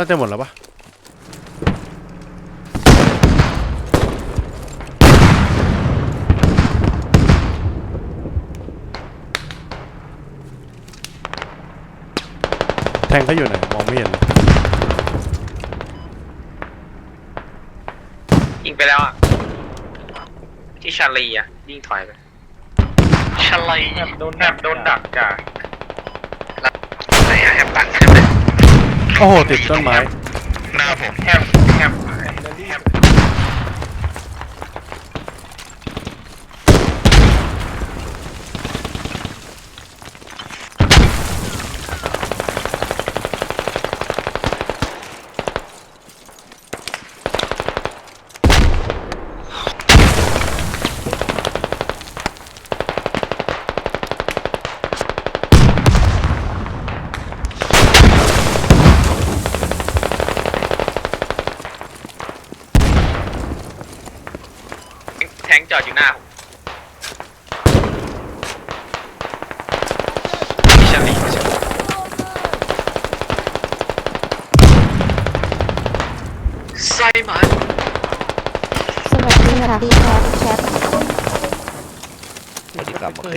น่าจะหมดแล้วปะแทงเขาอยู่ไหน มองไม่เห็นเลยยิงไปแล้วอะ ที่ชาลีอะยิงถอยไปชาลีแอบโดนแอบโดนดักจ้ะไหนอะแอบดักใช่ไหม โอ้โหติดต้นไม้ หน้าผมแอบแอบแอบ แทงจอดอยู่หน้าผมชาลีชาลีไซมันสวัสดีค่ะดีแคทแคทสวัสดีครับโอเค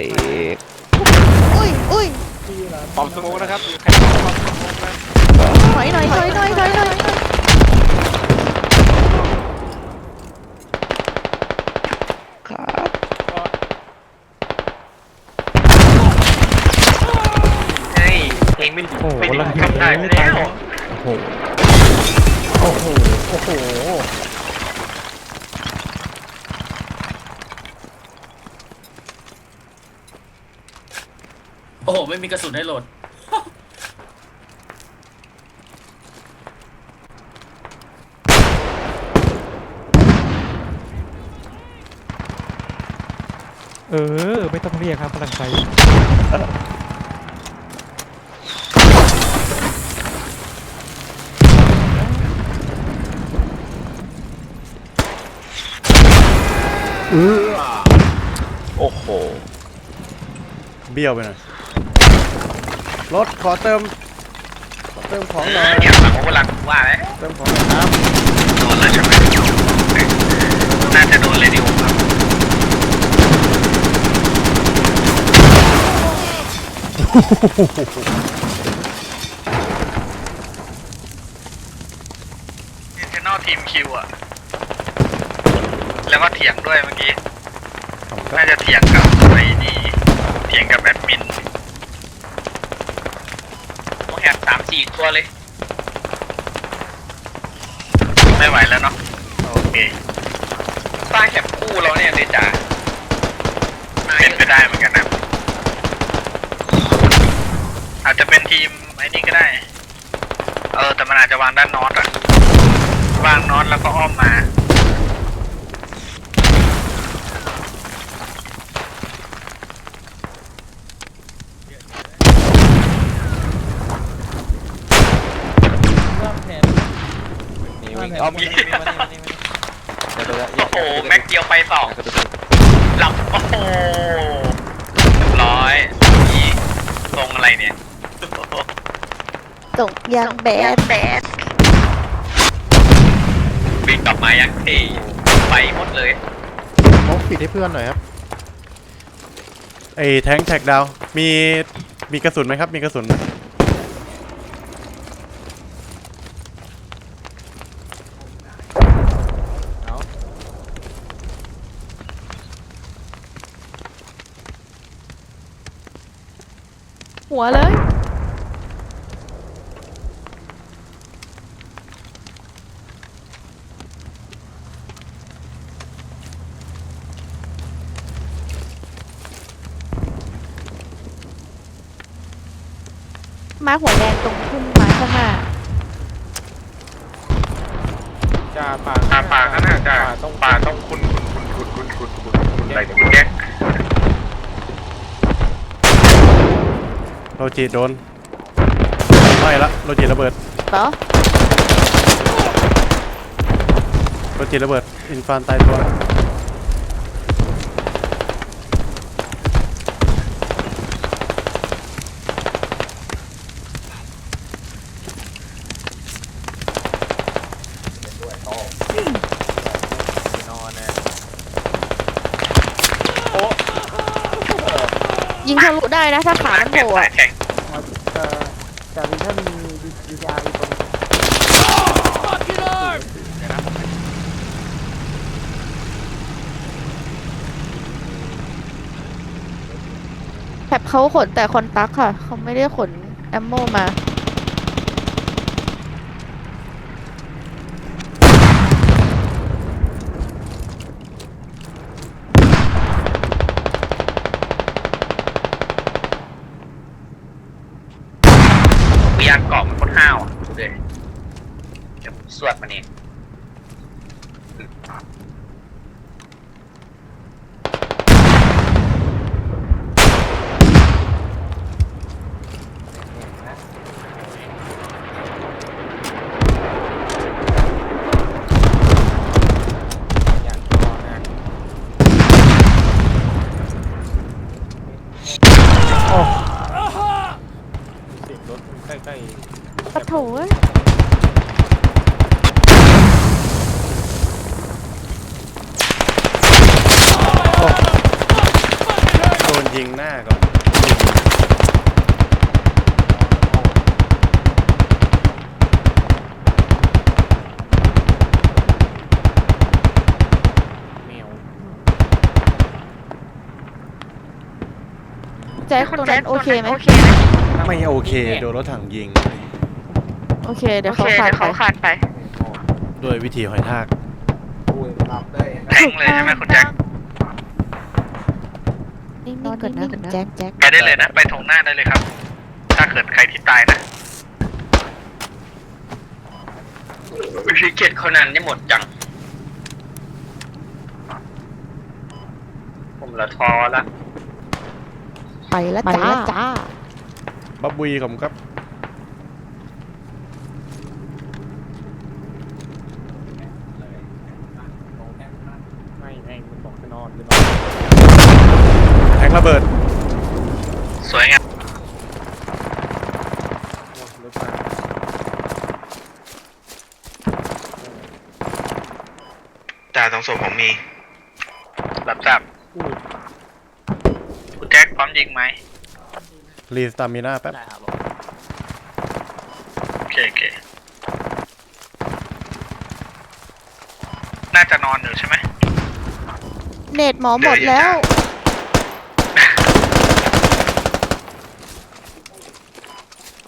อุ้ยอุ้ยปอมสโมกนะครับถอยหน่อยถอยหน่อยถอยหน่อย ครับ เฮ้ยเอ งไม่โอ้โหไม่ลังทำได้ไม่แล้ตายวโอ้โห โอ้โห โอ้โห โอ้โห ไม่มีกระสุนให้โหลด เออ ไม่ต้องเรียกครับพลัง ใจโอ้โห เบี้ยวไปหน่อย รถขอเติม ขอเติมของหน่อย เนี่ยหลังผมกำลังว่าแล้วเติมของหน่อยครับ โดนแล้วใช่ไหมน่าจะโดนเลยดิวครับอินเทอร์นอลทีมคิวอะ แล้วก็เถียงด้วยเมื่อกี้ น่าจะเถียงกับไอ้นี่ เถียงกับแอดมินโอ้แหบสามสี่ตัวเลย ไม่ไหวแล้วเนาะ โอเค สร้างแคปคู่เราเนี่ยเลยจ๋าเป็นไปได้เหมือนกันนะ อาจจะเป็นทีมไอ้นี่ก็ได้ เออ แต่มันอาจจะวางด้านนอตอะวางนอตแล้วก็อ้อมมา งอ้อมมีเดี๋ยวเดี๋ยวเดี๋ยวโอ้โหแม็กเดียวไปสองกระตุ้นหลับโอ้โหเรียบร้อยนี่ทรงอะไรเนี่ยส่งยางแบดแบดวิ่งกลับมายังเท่ไปหมดเลยพกปิดให้เพื่อนหน่อยครับไอ้แทงแท็กดาวมีมีกระสุนไหมครับ มีกระสุนไหม หัวเลย มาหัวแดงตรงทุ่มไม้ข้างหน้า จ่าป่าป่าข้างหน้าจ่าป่าต้องป่าต้องคุณคุณคุณคุณคุณคุณคุณอะไรเนี่ยคุณแก โรจิโดนไม่ละโรจิระเบิดเหรอโรจิระเบิดอินฟานตายตัว นะ ถ้าขามันโผล่อะยแข็งเอ่อแต่วินมีดีดีอาร์อีกคนแคปเขาขนแต่คอนตักค่ะ เขาไม่ได้ขนแอมโมมา มียางเกาะมันโคตรห้าวอะดูดิเดี๋ยวผมสวดมันเอง อย่างก็นะ เสียงรถ ใกล้ปะโถเอ้ยโดนยิงหน้าก่อน แจ็คตรงนั้นโอเคไหมไม่โอเค โดนรถถังยิง โอเคเดี๋ยวเขาขาดไปด้วยวิธีหอยทากแทงเลยใช่ไหมคุณแจ็คนิ่งๆก่อนนะแจ็คแจ็คไปได้เลยนะ ไปตรงหน้าได้เลยครับ ถ้าเกิดใครที่ตายนะวิธีเกตคนนั้นนี่หมดจัง ผมละท้อละ ไปแล้วจ้าจ้าบับบุยผมครับไม่แม่งมันบอกจะนอนจะนอนแทงระเบิด สวยงามโอ้ยรถมาจ่าสองศพผมมีรับทราบอุ้ยคุณ แจ็คพร้อมยิงไหมรีสตามิน่าแป๊บ ได้ครับโอเคโอเคน่าจะนอนอยู่ใช่ไหม เน็ตหมอหมดแล้ว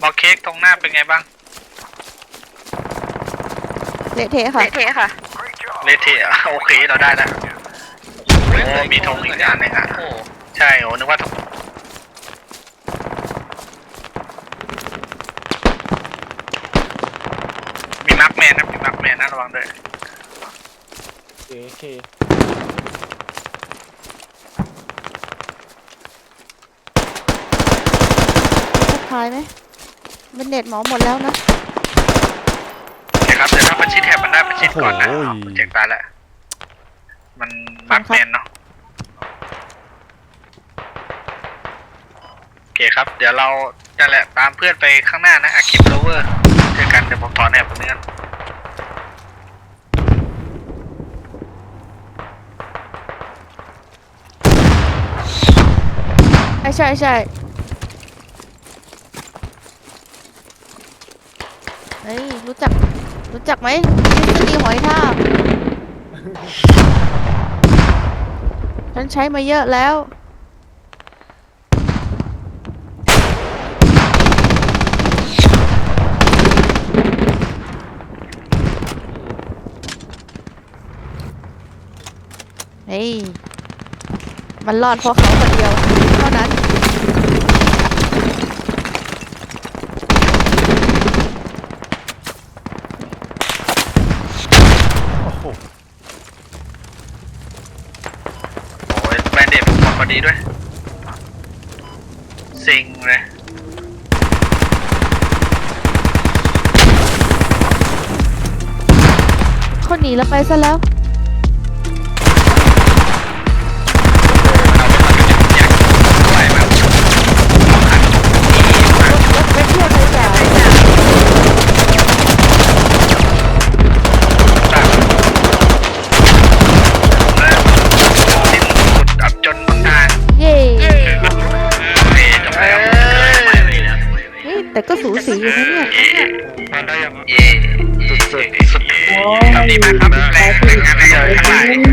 บอกเค้กตรงหน้าเป็นไงบ้าง เละเทะค่ะ เละเทะอะโอเคเราได้แล้วโอ้มีธงอีกอันหนึงอะ ใช่โอ้นึกว่าธงมีมาร์คแมนนะมีมาร์คแมนนะระวังด้วยโอเคโอเคสุดท้ายไหมเป็นเน็ตหมอหมดแล้วนะโอเคครับเดี๋ยวถ้าประชิดแถบมันได้ประชิดก่อนนะโอ้โห เจ็กตายแล้วมันมาร์คแมนเนาะโอเคครับ เดี๋ยวเราจะแหละตามเพื่อนไปข้างหน้านะอาคิปโลเวอร์เจอกันเดี๋ยวผมถอนแอบตรงนี้กันใช่ใช่ใช่เฮ้ยรู้จัก รู้จักไหมทฤษฎีหอยทากฉันใช้มาเยอะแล้ว ฮ้ย มันรอดเพราะเขาคนเดียว เท่านั้น โอ้โหโอ้ยแบรนด์เดดผมหมดพอดีด้วยซิงเลยคนหนีแล้วไปซะแล้ว ทำดีมากครับแรงแรงงานเลยข้างหลัง